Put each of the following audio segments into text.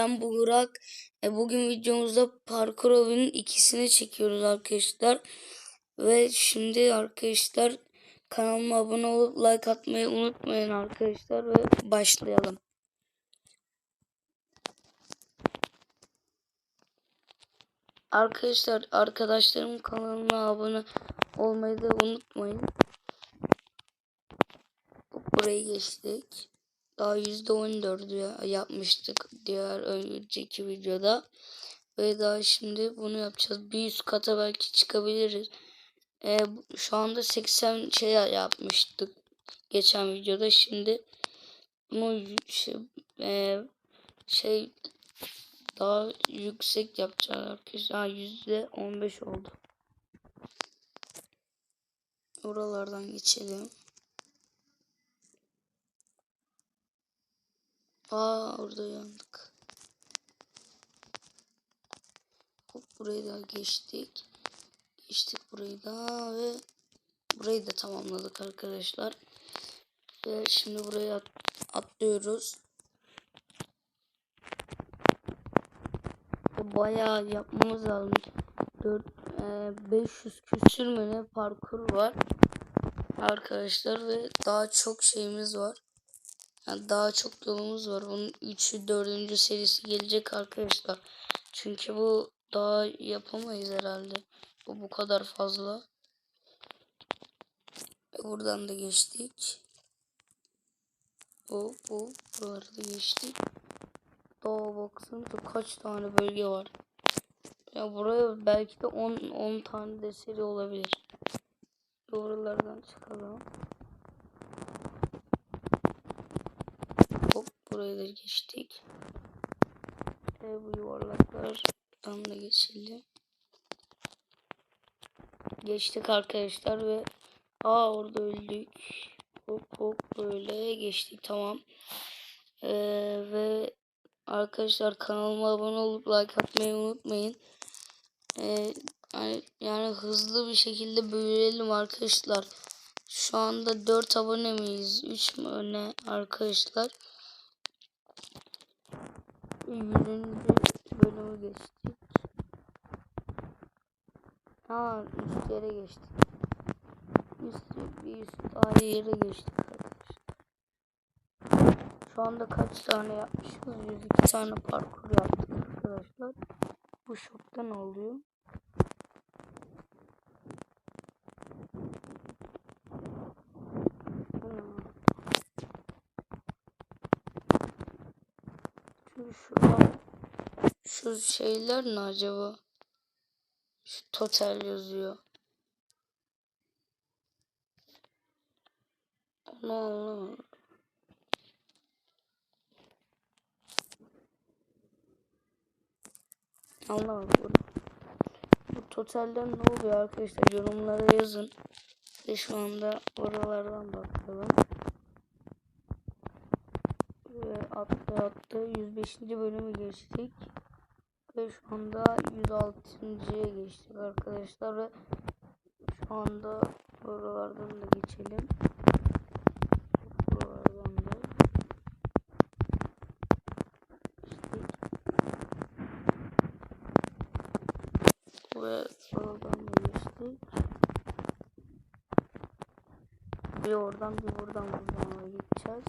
Ben Burak. E, bugün videomuzda parkur oyunun ikisini çekiyoruz arkadaşlar. Ve şimdi arkadaşlar kanalıma abone olup like atmayı unutmayın arkadaşlar. Ve başlayalım. Arkadaşlar arkadaşlarım kanalıma abone olmayı da unutmayın. Burayı geçtik. Daha %14 yapmıştık diğer önceki videoda. Ve daha şimdi bunu yapacağız. Bir üst kata belki çıkabiliriz. Ee, şu anda 80 şey yapmıştık geçen videoda. Şimdi bunu şey, e, şey daha yüksek yapacağız arkadaşlar. Yüzde 15 oldu. Oralardan geçelim. Aa orada yandık. Hop burayı da geçtik. Geçtik burayı da ve burayı da tamamladık arkadaşlar. Ve şimdi buraya at atlıyoruz. Bayağı yapmamız lazım. 4 e, 500 küsür mü ne parkur var arkadaşlar ve daha çok şeyimiz var. Yani daha çok yolumuz var. Bunun 3'ü 4. serisi gelecek arkadaşlar. Çünkü bu daha yapamayız herhalde. Bu bu kadar fazla. Ve buradan da geçtik. Bu bu buraları da geçtik. Daha baksanıza kaç tane bölge var. Ya buraya belki de 10 10 tane de seri olabilir. Doğrulardan çıkalım. Burayı geçtik. Ve bu yuvarlaklardan da geçildi. Geçtik arkadaşlar ve aa orada öldük. Hop hop böyle geçtik tamam. Ee, ve arkadaşlar kanalıma abone olup like atmayı unutmayın. Ee, yani hızlı bir şekilde büyüyelim arkadaşlar. Şu anda 4 abone miyiz? 3 mü öne arkadaşlar? 100. bölümü geçtik. Ha üst yere geçtik. Üst, bir üst daha yere geçtik arkadaşlar. Şu anda kaç tane yapmışız? 102 tane parkur yaptık arkadaşlar. Bu shopta ne oluyor? Şuradan şu şeyler ne acaba? Şu total yazıyor. Onu anlamadım. Anlamadım bunu. Bu totalden ne oluyor arkadaşlar? Yorumlara yazın. Ve şu anda oralardan bakalım attı. 105. bölümü geçtik. Ve şu anda 106.ya geçtik arkadaşlar. Ve şu anda buralardan da geçelim. Buralardan da geçtik. Ve oradan da geçtik. Bir oradan bir buradan buradan gideceğiz.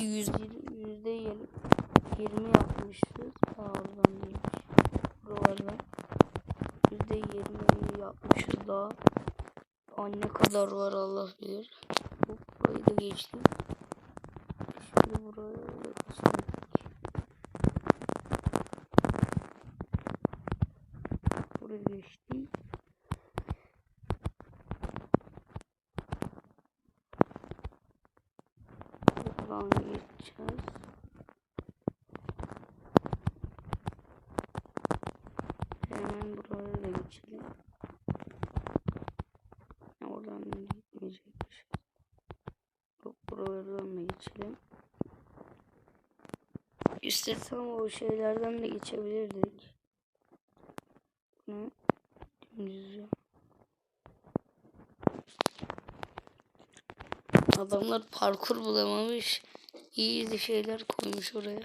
120 yüzde yirmi yapmışız. Pardon değilmiş. Buralarda yüzde yirmi yapmışız daha. Daha ne kadar var Allah bilir. Bu burayı da geçtim. Şimdi buraya geçtik. Buraya geçtik. Buradan geçeceğiz. Hemen buraya da geçelim. İstesem o şeylerden de geçebilirdik. Ne? Dümdüz Adamlar parkur bulamamış. İyi şeyler koymuş oraya.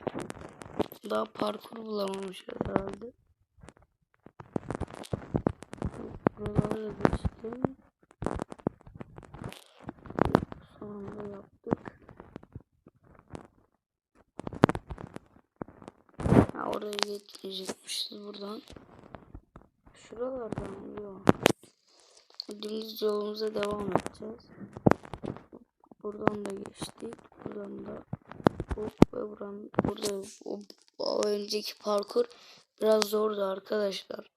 Daha parkur bulamamış herhalde. Buraları da geçtim. Geçmeyecekmişiz buradan. Şuralardan yok. Dümdüz yolumuza devam edeceğiz. Buradan da geçtik. Buradan da hop ve buradan burada o, o önceki parkur biraz zordu arkadaşlar.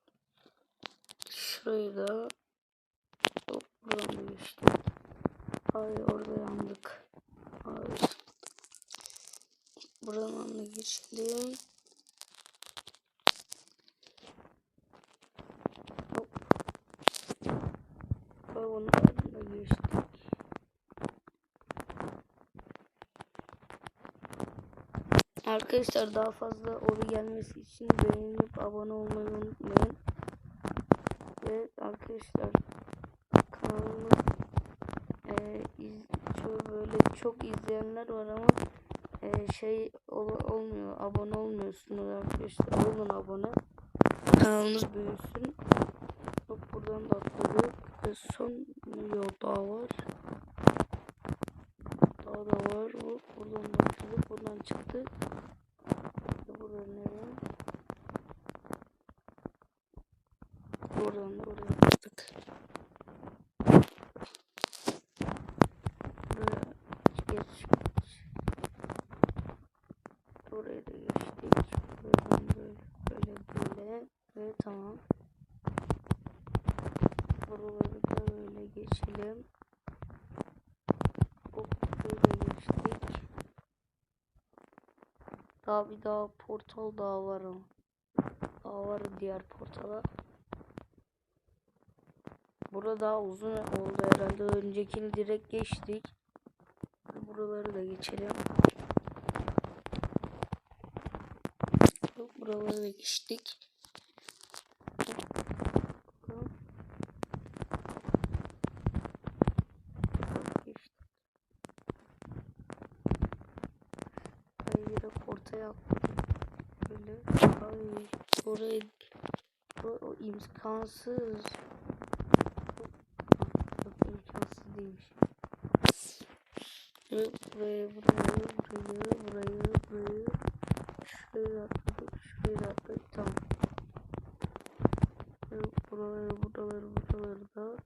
Şurayı da hop buradan da geçtik. Ay orada yandık. Ay. Buradan da geçelim. Da geçtik. Arkadaşlar daha fazla oru gelmesi için beğenip abone olmayı unutmayın. Ve arkadaşlar kanalımı e, iz, şöyle böyle çok izleyenler var ama e, şey ol, olmuyor abone olmuyorsunuz arkadaşlar olun abone kanalımız büyüsün Hop buradan da son yol daha var. Daha da var. Hop, buradan da atladık buradan çıktık ve burada nereye buradan da oraya atladık Buraya geç geç Burayı da geçtik. Buradan böyle böyle böyle ve tamam. Buraları da böyle geçelim. Hop böyle geçtik. Daha bir daha portal daha var ama. Daha var diğer portala. Burada daha uzun oldu herhalde. Öncekini direkt geçtik. Buraları da geçelim. Buraları da geçtik. Bakalım. Geçtik. Ay atladık. Böyle. Ay oraya o, o imkansız. Yok imkansız değilmiş. Ve buraya burayı burayı burayı burayı şuraya atladık da atladık tamam. Ve buraları buraları buraları da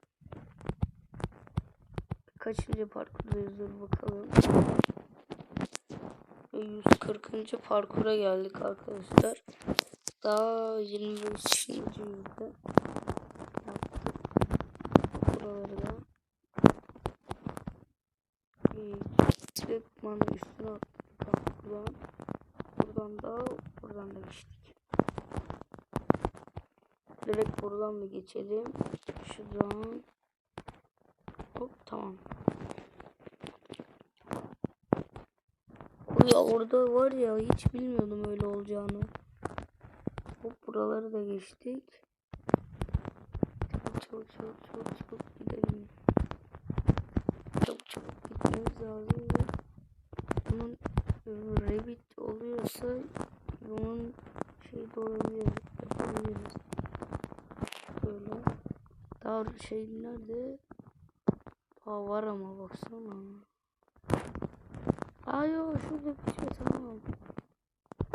kaçıncı parkurdayız dur bakalım. Ve 140. parkura geldik arkadaşlar. Daha 25. yüzde yaptık. Buraları da direktman üstüne atladık buradan. Buradan da buradan da geçtik. Direkt buradan da geçelim. Şuradan. Hop tamam. Ya orada var ya hiç bilmiyordum öyle olacağını. Hop buraları da geçtik. Çok çok çok çok çok gidelim. Çok çok gitmemiz lazım ve bunun Rabbit oluyorsa bunun şey de olabilir. Yapabiliriz. Böyle. Daha şey nerede? Daha var ama baksana. Ay o şurada bir şey tamam.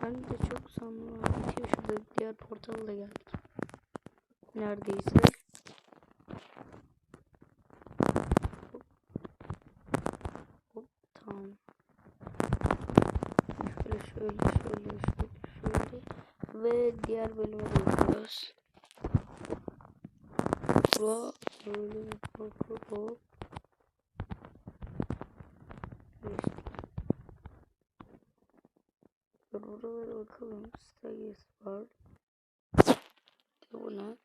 Ben de çok sandım. Bitiyor şurada diğer portala da geldik. Neredeyse. Hop. Hop tamam. Şöyle şöyle şöyle şöyle şöyle. Ve diğer bölüme de gidiyoruz. Bura böyle hop hop hop. Geçtik. Dur buralara bakalım. Stages var. Bu?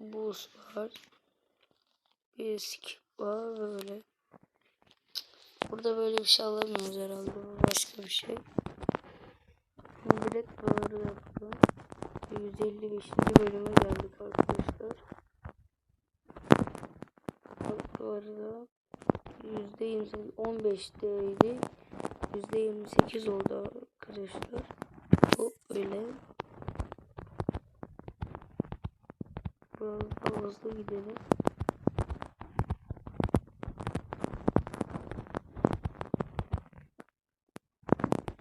Boost var. Bir skip var böyle. Burada böyle bir şey alamıyoruz herhalde. Bu başka bir şey. Direkt buraları yapalım. 155. bölüme geldik arkadaşlar. Bu arada yüzde yirmi sekiz, on beşteydi. Yüzde yirmi sekiz oldu arkadaşlar. Bu böyle. Biraz daha hızlı gidelim.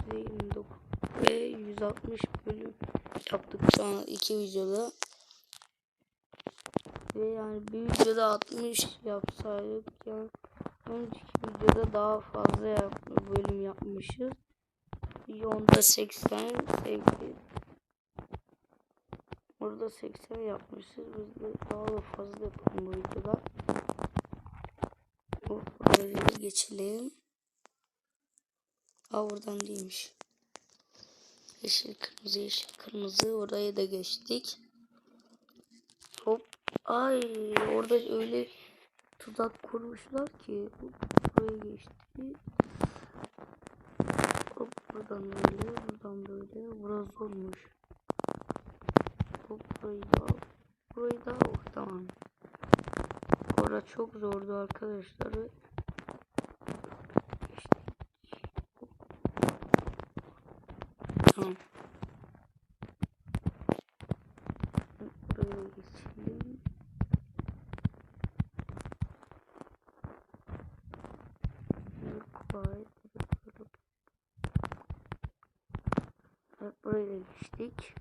Yüzde yirmi dokuz ve 160 bölüm yaptık şu iki videoda. Ve yani bir videoda 60 yapsaydık yani önceki videoda daha fazla yap bölüm yapmışız. Onda 80 sevgili. Orada 80 yapmışız. Biz de daha da fazla yapalım bu videoda. Bu buraları geçelim. Aa buradan değilmiş. Yeşil kırmızı yeşil kırmızı oraya da geçtik. Hop. Ay orada öyle tuzak kurmuşlar ki buraya geçti. Hop buradan böyle buradan böyle. Burası zormuş. Hop burayı da. Burayı da al. Tamam. Orada çok zordu arkadaşlar. ve geçtik. Tamam. Buraya geçelim. Kolay. Evet buraya da geçtik.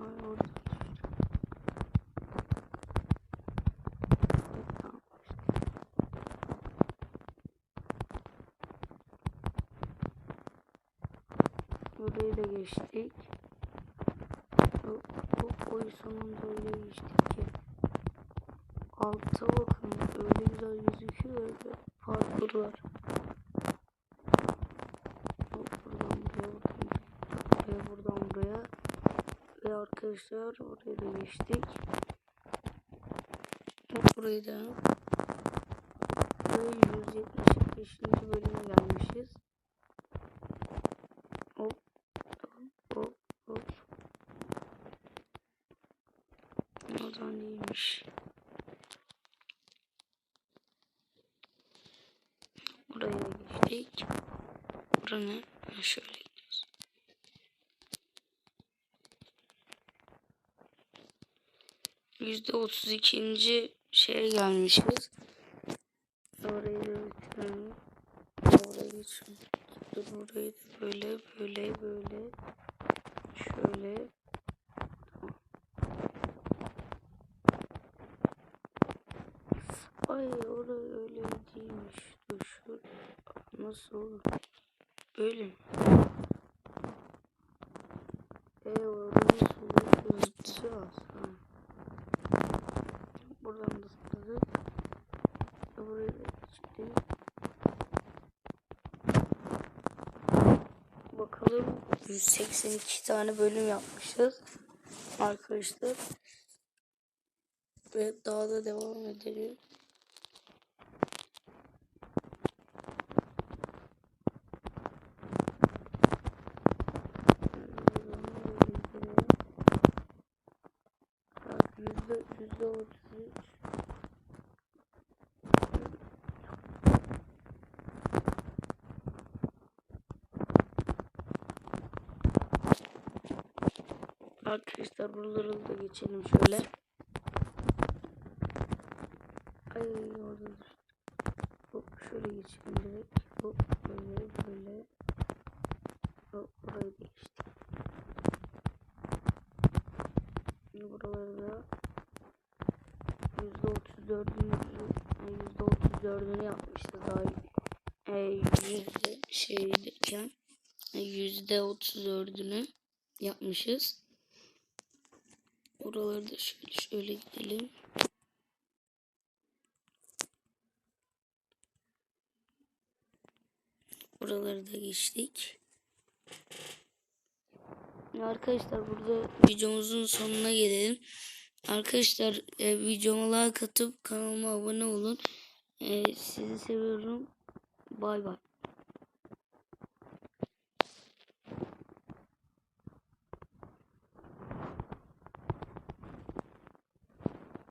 Ay orada geçtik. Evet, tamam, geçtik. Burayı da geçtik. Hop, hop, oy sonunda öyle geçtik ki. Alta bakın öyle güzel gözüküyor öyle parkur var. Buradan buraya buradan buraya buradan buraya. Ve arkadaşlar burayı da geçtik. Burayı da. Ve 175. bölüme gelmişiz. Hop hop hop. Oradan değilmiş. Buraya geçtik. Bura ne? Ha, şöyle gidiyoruz. Yüzde otuz ikinci şeye gelmişiz. Orayı da bitirelim. Oraya geçelim. Burayı da böyle böyle böyle. Şöyle. Ay orada öyle değilmiş. Dur şu olur? Böyle mi? E orada nasıl olur? Zıplayacağız. Ha. Buradan da zıpladık. Ve buraya da geçtik. Bakalım 182 tane bölüm yapmışız. Arkadaşlar. Ve daha da devam edelim. Yüzde, otuz. Arkadaşlar buraları da geçelim şöyle. Ay orada. Hop şöyle geçelim direkt. Hop böyle böyle. Hop burayı geçtik. Şimdi buraları da yüzde otuz dördünü yüzde otuz dördünü yapmışız daha e, yüzde şeydeyken yüzde otuz dördünü yapmışız. Buraları da şöyle şöyle gidelim. Buraları da geçtik. Arkadaşlar burada videomuzun sonuna gelelim. Arkadaşlar e, videoma like atıp kanalıma abone olun. E, sizi seviyorum. Bay bay.